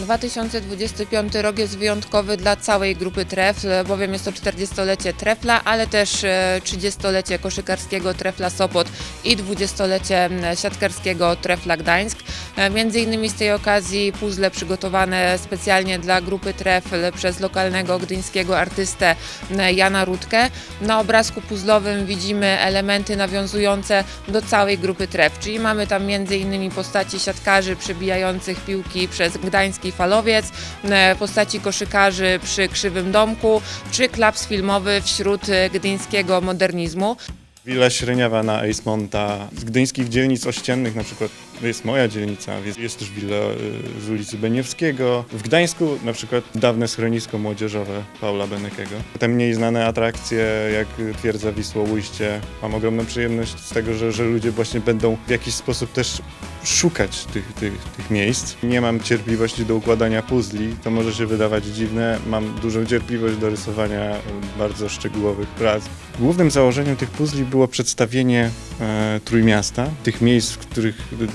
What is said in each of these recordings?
2025 rok jest wyjątkowy dla całej grupy Trefl, bowiem jest to 40-lecie Trefla, ale też e, 30-lecie koszykarskiego Trefla Sopot i 20-lecie m, siatkarskiego Trefla Gdańsk. E, Między innymi z tej okazji puzzle przygotowane specjalnie dla grupy Trefl przez lokalnego gdyńskiego artystę Jana Rutkę. Na obrazku puzzlowym widzimy elementy nawiązujące do całej grupy Tref, czyli mamy tam między innymi postaci siatkarzy przebijających piłki przez gdański falowiec, e, postaci koszykarzy przy Krzywym Domku, czy klaps filmowy wśród e, gdyńskiego modernizmu. Willa Śreniawa na Eismonta. Z gdyńskich dzielnic ościennych na przykład jest moja dzielnica, jest- też willa y, z ulicy Beniewskiego. W Gdańsku na przykład dawne schronisko młodzieżowe Paula Benekego. Te mniej znane atrakcje jak Twierdza Wisłoujście. Mam ogromną przyjemność z tego, że, że ludzie właśnie będą w jakiś sposób też szukać tych, tych, tych miejsc. Nie mam cierpliwości do układania puzli, to może się wydawać dziwne. Mam dużą cierpliwość do rysowania bardzo szczegółowych prac. Głównym założeniem tych puzli było przedstawienie e, Trójmiasta, tych miejsc, w których e,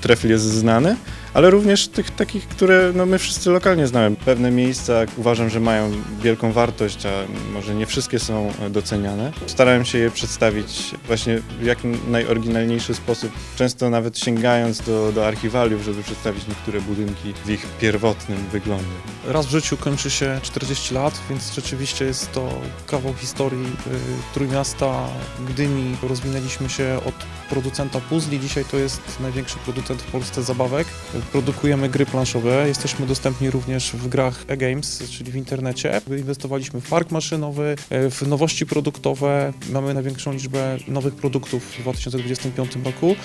trefl jest znany, ale również tych takich, które no, my wszyscy lokalnie znamy. Pewne miejsca uważam, że mają wielką wartość, a może nie wszystkie są e, doceniane. Starałem się je przedstawić właśnie w jak najoryginalniejszy sposób, często nawet sięgając do, do archiwaliów, żeby przedstawić niektóre budynki w ich pierwotnym wyglądzie. Raz w życiu kończy się 40 lat, więc rzeczywiście jest to kawał historii y, Trójmiasta, Gdyni. Rozwinęliśmy się od producenta puzli, dzisiaj to jest największy producent w Polsce zabawek. Produkujemy gry planszowe, jesteśmy dostępni również w grach e-games, czyli w internecie. Inwestowaliśmy w park maszynowy, y, w nowości produktowe. Mamy największą liczbę nowych produktów w 2025 roku.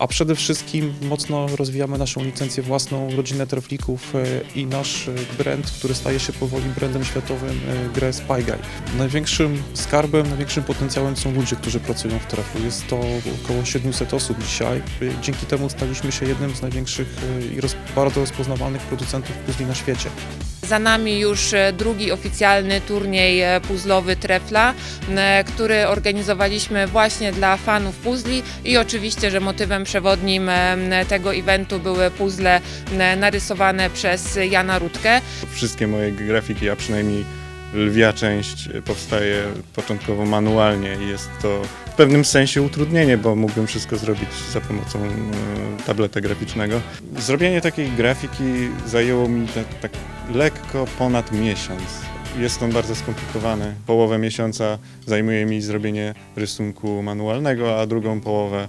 A przede wszystkim mocno rozwijamy naszą licencję własną, rodzinę treflików e, i nasz e, brand, który staje się powoli brandem światowym, e, grę Spyguy. Największym skarbem, największym potencjałem są ludzie, którzy pracują w treflu. Jest to około 700 osób dzisiaj. Dzięki temu staliśmy się jednym z największych i roz, bardzo rozpoznawalnych producentów puzli na świecie. Za nami już e, drugi oficjalny turniej e, puzzlowy Trefla, e, który organizowaliśmy właśnie dla fanów puzli i oczywiście, że motywem przewodnim tego eventu były puzzle narysowane przez Jana Rutkę. Wszystkie moje grafiki, a przynajmniej lwia część powstaje początkowo manualnie i jest to w pewnym sensie utrudnienie, bo mógłbym wszystko zrobić za pomocą e, tableta graficznego. Zrobienie takiej grafiki zajęło mi tak, tak lekko ponad miesiąc. Jest on bardzo skomplikowany. Połowę miesiąca zajmuje mi zrobienie rysunku manualnego, a drugą połowę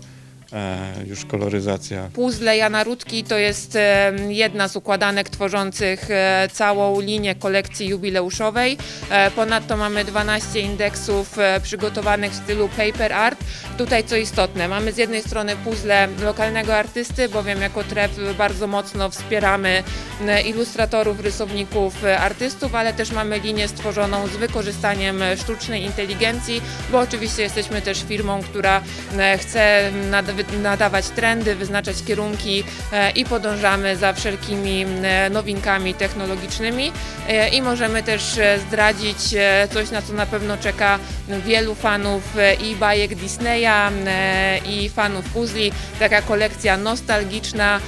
już koloryzacja. Puzzle Jana Rutki to jest e, jedna z układanek tworzących e, całą linię kolekcji jubileuszowej. E, Ponadto mamy 12 indeksów e, przygotowanych w stylu paper art. Tutaj co istotne, mamy z jednej strony puzzle lokalnego artysty, bowiem jako tref bardzo mocno wspieramy e, ilustratorów, rysowników, e, artystów, ale też mamy linię stworzoną z wykorzystaniem e, sztucznej inteligencji, bo oczywiście jesteśmy też firmą, która e, chce nad- nadawać trendy, wyznaczać kierunki e, i podążamy za wszelkimi e, nowinkami technologicznymi E, i możemy też zdradzić coś, na co na pewno czeka wielu fanów i bajek Disneya i fanów puzli. Taka kolekcja nostalgiczna,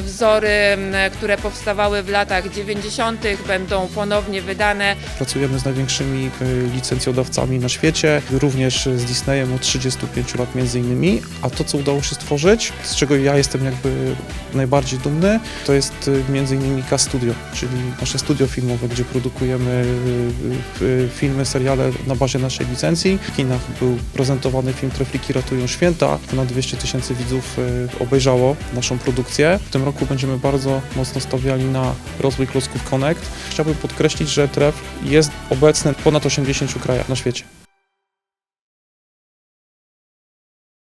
wzory, m, które powstawały w latach 90. będą ponownie wydane Pracujemy z największymi y, licencjodawcami na świecie, również z Disneyem od 35 lat między innymi, a to co udało się stworzyć, z czego ja jestem jakby najbardziej dumny, to jest y, między innymi K Studio, czyli nasze studio filmowe, gdzie produkujemy filmy, seriale na bazie naszej licencji. W kinach był prezentowany film Trefliki ratują święta, ponad 200 tysięcy widzów obejrzało naszą produkcję. W tym roku będziemy bardzo mocno stawiali na rozwój klocków Connect. Chciałbym podkreślić, że Tref jest obecny w ponad 80 krajach na świecie.